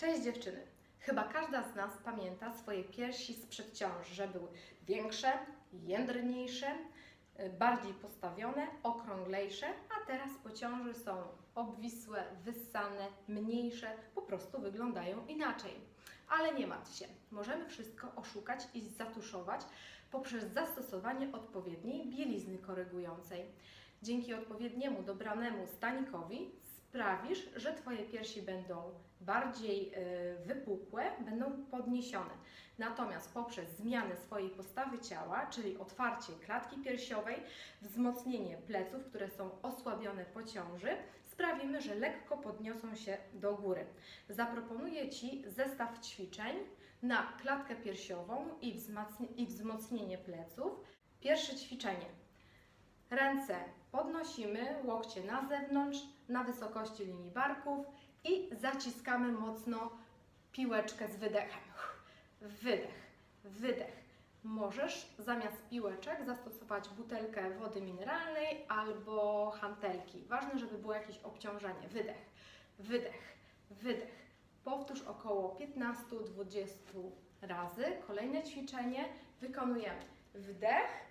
Cześć dziewczyny! Chyba każda z nas pamięta swoje piersi sprzed ciąży, że były większe, jędrniejsze, y, bardziej postawione, okrąglejsze, a teraz po ciąży są obwisłe, wyssane, mniejsze, po prostu wyglądają inaczej. Ale nie martw się, możemy wszystko oszukać i zatuszować poprzez zastosowanie odpowiedniej bielizny korygującej. Dzięki odpowiedniemu dobranemu stanikowi sprawisz, że Twoje piersi będą bardziej y, wypukłe, będą podniesione. Natomiast poprzez zmianę swojej postawy ciała, czyli otwarcie klatki piersiowej, wzmocnienie pleców, które są osłabione po ciąży, sprawimy, że lekko podniosą się do góry. Zaproponuję Ci zestaw ćwiczeń na klatkę piersiową i wzmocnienie pleców. Pierwsze ćwiczenie. Ręce podnosimy, łokcie na zewnątrz, na wysokości linii barków i zaciskamy mocno piłeczkę z wydechem. Wydech, wydech. Możesz zamiast piłeczek zastosować butelkę wody mineralnej albo hantelki. Ważne, żeby było jakieś obciążenie. Wydech, wydech, wydech. Powtórz około 15-20 razy. Kolejne ćwiczenie wykonujemy. Wdech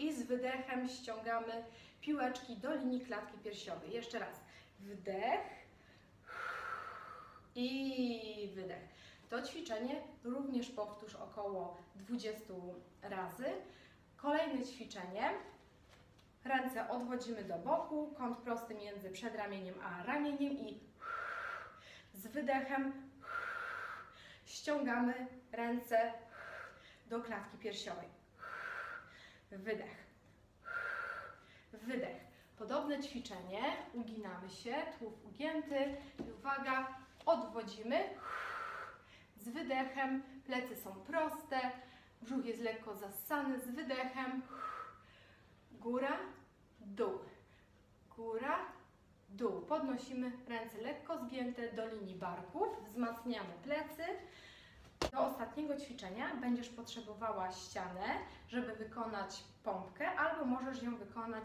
i z wydechem ściągamy piłeczki do linii klatki piersiowej. Jeszcze raz. Wdech i wydech. To ćwiczenie również powtórz około 20 razy. Kolejne ćwiczenie. Ręce odchodzimy do boku, kąt prosty między przedramieniem a ramieniem i z wydechem ściągamy ręce do klatki piersiowej. Wydech. Wydech. Podobne ćwiczenie. Uginamy się, tułów ugięty. I uwaga, odwodzimy. Z wydechem. Plecy są proste. Brzuch jest lekko zassany. Z wydechem. Góra, dół. Góra, dół. Podnosimy ręce lekko zgięte do linii barków. Wzmacniamy plecy. Ostatniego ćwiczenia będziesz potrzebowała ścianę, żeby wykonać pompkę, albo możesz ją wykonać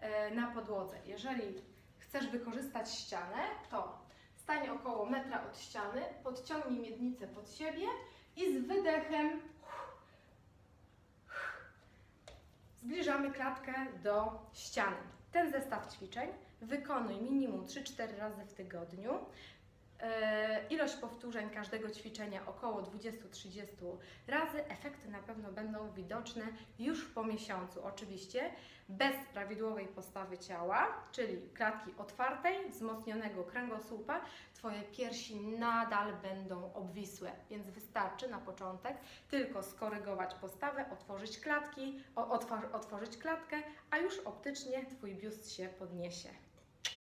e, na podłodze. Jeżeli chcesz wykorzystać ścianę, to stań około metra od ściany, podciągnij miednicę pod siebie i z wydechem zbliżamy klatkę do ściany. Ten zestaw ćwiczeń wykonuj minimum 3-4 razy w tygodniu. E, Ilość powtórzeń każdego ćwiczenia około 20-30 razy. Efekty na pewno będą widoczne już po miesiącu. Oczywiście bez prawidłowej postawy ciała, czyli klatki otwartej, wzmocnionego kręgosłupa, Twoje piersi nadal będą obwisłe, więc wystarczy na początek tylko skorygować postawę, otworzyć klatki, otwor- otworzyć klatkę, a już optycznie Twój biust się podniesie.